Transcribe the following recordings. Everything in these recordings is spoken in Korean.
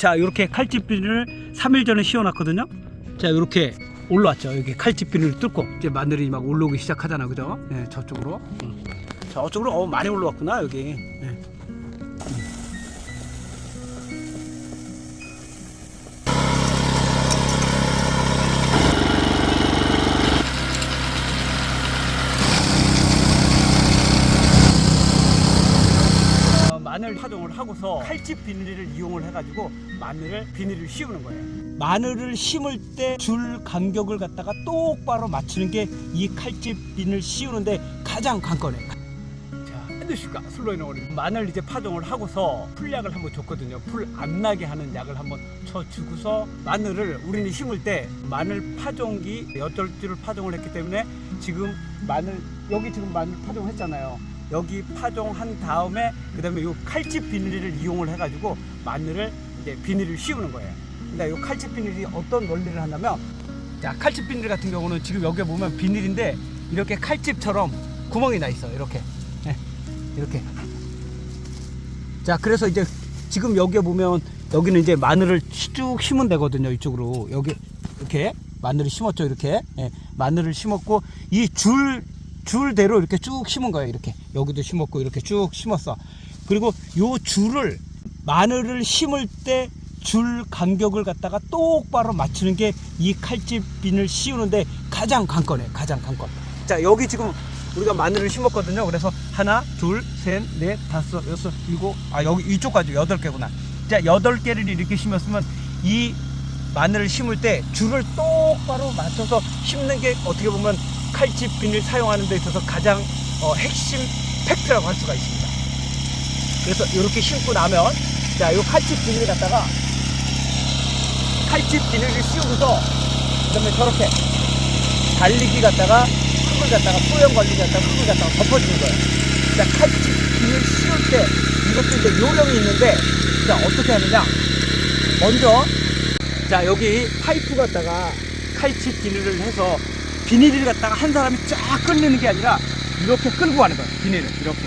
자 이렇게 칼집 비닐을 3일 전에 씌워놨거든요. 자 이렇게 올라왔죠. 여기 칼집 비닐을 뚫고 이제 마늘이 막 올라오기 시작하잖아. 그죠? 네, 저쪽으로. 음. 저쪽으로 어 많이 올라왔구나 여기. 네. 비닐을 이용을 해가지고 마늘을 비닐을 씌우는 거예요. 마늘을 심을 때 줄 간격을 갖다가 똑바로 맞추는 게 이 칼집 비닐 씌우는데 가장. 자, 헤드슈가 슬로이는 어리 마늘 이제 파종을 하고서 풀약을 한번 줬거든요. 풀 안 나게 하는 약을 한번 쳐주고서 마늘을 우리는 심을 때 마늘 파종기 여덟 줄을 파종을 했기 때문에 지금 마늘 여기 지금 마늘 파종했잖아요. 여기 파종한 다음에 그다음에 요 칼집 비닐을 이용을 해가지고 마늘을 이제 비닐을 씌우는 거예요. 근데 요 칼집 비닐이 어떤 원리를 하냐면 자 칼집 비닐 같은 경우는 지금 여기 보면 비닐인데 이렇게 칼집처럼 구멍이 나 있어 요. 이렇게. 네, 이렇게. 자 그래서 이제 지금 여기 보면 여기는 이제 마늘을 쭉 심으면 되거든요 이쪽으로. 여기 이렇게 마늘을 심었죠 이렇게. 예, 마늘을 심었고 이 줄 줄대로 이렇게 쭉 심은 거예요. 이렇게. 여기도 심었고 이렇게 쭉 심었어. 그리고 요 줄을 마늘을 심을 때 줄 간격을 갖다가 똑바로 맞추는 게 이 칼집 비늘 씌우는데 가장 관건해 가장 관건. 자 여기 지금 우리가 마늘을 심었거든요. 그래서 하나 둘 셋 넷 다섯 여섯 일곱. 아 여기 이쪽까지 여덟 개구나. 자 여덟 개를 이렇게 심었으면 이 마늘을 심을 때 줄을 똑바로 맞춰서 심는 게 어떻게 보면 칼집 비닐 사용하는 데 있어서 가장 어, 핵심 팩트라고 할 수가 있습니다. 그래서 이렇게 심고 나면 자, 요 칼집 비닐 갖다가 칼집 비닐을 씌우고서 그다음에 저렇게 달리기 갖다가 흙을 갖다가 소형 관리 갖다가 흙을 갖다가 덮어주는 거예요. 자, 칼집 비닐 씌울 때 이것도 이제 요령이 있는데 자, 어떻게 하느냐? 먼저 자 여기 파이프 갖다가 칼집 비닐을 해서 비닐을 갖다가 한 사람이 쫙 끌리는 게 아니라 이렇게 끌고 가는 거예요 비닐을 이렇게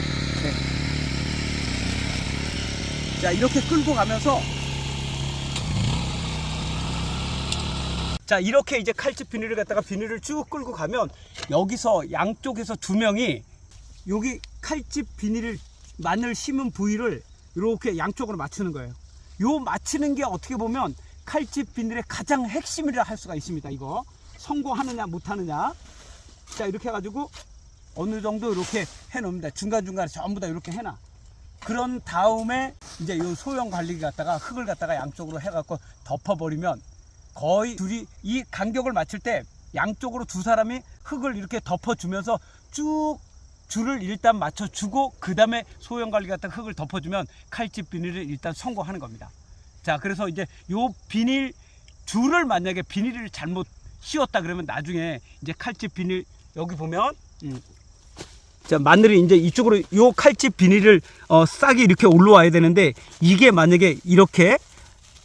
네. 자 이렇게 끌고 가면서 자 이렇게 이제 칼집 비닐을 갖다가 비닐을 쭉 끌고 가면 여기서 양쪽에서 두 명이 여기 칼집 비닐을 마늘 심은 부위를 이렇게 양쪽으로 맞추는 거예요 요 맞추는 게 어떻게 보면 칼집 비닐의 가장 핵심이라 할 수가 있습니다. 이거 성공하느냐 못하느냐. 자 이렇게 해가지고 어느 정도 이렇게 해놓습니다. 중간 중간에 전부 다 이렇게 해놔. 그런 다음에 이제 요 소형 관리기 갖다가 흙을 갖다가 양쪽으로 해갖고 덮어버리면 거의 둘이 이 간격을 맞출 때 양쪽으로 두 사람이 흙을 이렇게 덮어주면서 쭉 줄을 일단 맞춰주고 그 다음에 소형 관리 갖다가 흙을 덮어주면 칼집 비닐을 일단 성공하는 겁니다. 자, 그래서 이제 요 비닐 줄을 만약에 비닐을 잘못 씌웠다 그러면 나중에 이제 칼집 비닐 여기 보면 음. 자 마늘이 이제 이쪽으로 요 칼집 비닐을 어, 싹이 이렇게 올라와야 되는데 이게 만약에 이렇게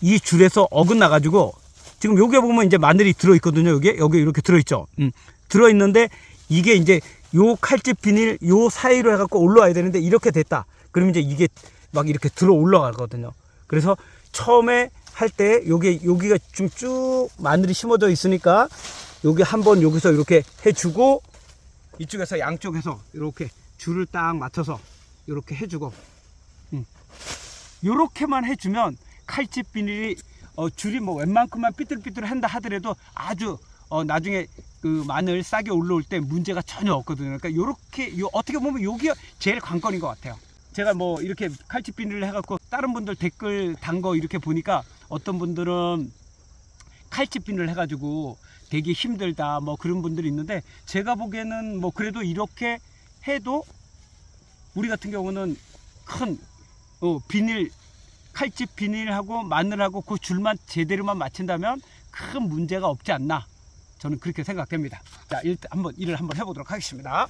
이 줄에서 어긋나 가지고 지금 여기 보면 이제 마늘이 들어 있거든요 여기 여기 이렇게 들어 있죠 음. 들어 있는데 이게 이제 요 칼집 비닐 요 사이로 해갖고 올라와야 되는데 이렇게 됐다 그러면 이제 이게 막 이렇게 들어 올라가거든요 그래서 처음에 할때 여기 여기가 좀 쭉 마늘이 심어져 있으니까 여기 한번 여기서 이렇게 해주고 이쪽에서 양쪽에서 이렇게 줄을 딱 맞춰서 이렇게 해주고 음. 이렇게만 해주면 칼집 비닐이 어, 줄이 뭐 웬만큼만 삐뚤삐뚤 한다 하더라도 아주 어, 나중에 그 마늘 싹이 올라올 때 문제가 전혀 없거든요. 그러니까 요렇게 요 어떻게 보면 여기가 제일 관건인 것 같아요. 제가 뭐 이렇게 칼집 비닐을 해갖고 다른 분들 댓글 단 거 이렇게 보니까 어떤 분들은 칼집 비늘 해가지고 되게 힘들다 뭐 그런 분들이 있는데 제가 보기에는 뭐 그래도 이렇게 해도 우리 같은 경우는 큰 어, 비닐 칼집 비닐하고 마늘하고 그 줄만 제대로만 맞춘다면 큰 문제가 없지 않나 저는 그렇게 생각됩니다. 자 일단 한번 일을 한번 해보도록 하겠습니다.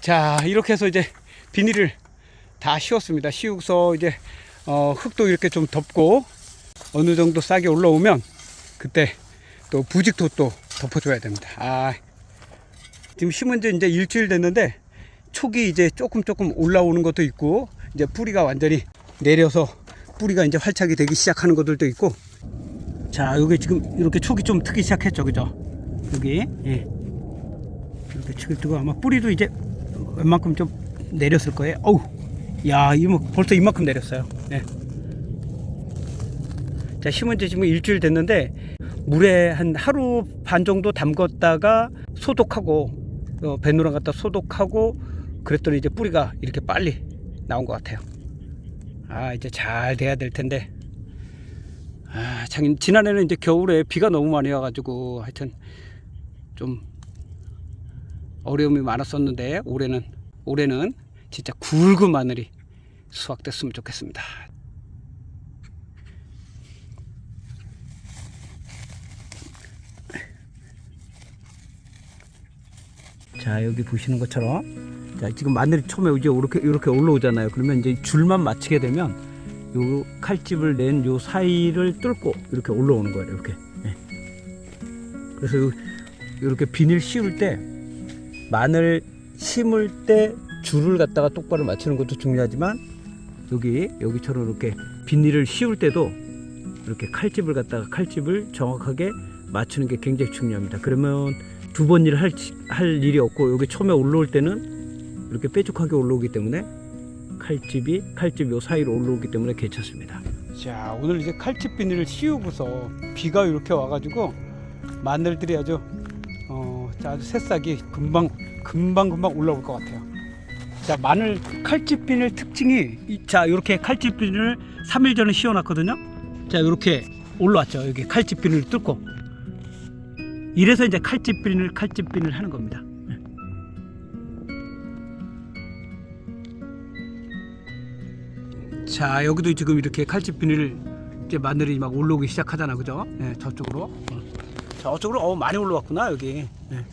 자 이렇게 해서 이제 비닐을 다 씌웠습니다. 씌우고서 이제 어, 흙도 이렇게 좀 덮고 어느 정도 싹이 올라오면 그때 또 부직도 또 덮어줘야 됩니다. 아 지금 심은 지 이제 일주일 됐는데 촉이 이제 조금 조금 올라오는 것도 있고 이제 뿌리가 완전히 내려서 뿌리가 이제 활착이 되기 시작하는 것들도 있고. 자 여기 지금 이렇게 촉이 좀 트기 시작했죠. 그죠? 여기 예. 이렇게 촉이 트고 아마 뿌리도 이제 웬만큼 좀 내렸을 거예요 어우 야 이거 뭐 벌써 이만큼 내렸어요 예. 자 심은 지 지금 일주일 됐는데 물에 한 하루 반 정도 담궜다가 소독하고 어, 배누랑 갖다 소독하고 그랬더니 이제 뿌리가 이렇게 빨리 나온 것 같아요. 아 이제 잘 돼야 될 텐데. 아 장, 지난해는 이제 겨울에 비가 너무 많이 와가지고 하여튼 좀 어려움이 많았었는데 올해는 올해는 진짜 굵은 마늘이 수확됐으면 좋겠습니다. 자 여기 보시는 것처럼 자 지금 마늘이 처음에 이제 이렇게 이렇게 올라오잖아요. 그러면 이제 줄만 맞추게 되면 요 칼집을 낸 요 사이를 뚫고 이렇게 올라오는 거예요. 이렇게. 예. 그래서 요- 이렇게 비닐 씌울 때 마늘 심을 때 줄을 갖다가 똑바로 맞추는 것도 중요하지만 여기 여기처럼 이렇게 비닐을 씌울 때도 이렇게 칼집을 갖다가 칼집을 정확하게 맞추는 게 굉장히 중요합니다. 그러면 두 번 일을 할, 할 일이 없고 여기 처음에 올라올 때는 이렇게 뾰족하게 올라오기 때문에 칼집이 칼집 요 사이로 올라오기 때문에 괜찮습니다. 자 오늘 이제 칼집 비닐을 씌우고서 비가 이렇게 와가지고 마늘들이 아주 어, 자, 아주 새싹이 금방 금방 금방 올라올 것 같아요. 자 마늘 칼집 비닐 특징이 이- 자 이렇게 칼집 비닐을 3일 전에 씌워 놨거든요. 자 이렇게 올라왔죠. 여기 칼집 비닐을 뚫고 이래서 이제 칼집 비닐 칼집 비닐 하는 겁니다. 자 여기도 지금 이렇게 칼집 비닐 이제 마늘이 막 올라오기 시작하잖아 그죠? 네, 저쪽으로 어. 저쪽으로 어 많이 올라왔구나 여기 네.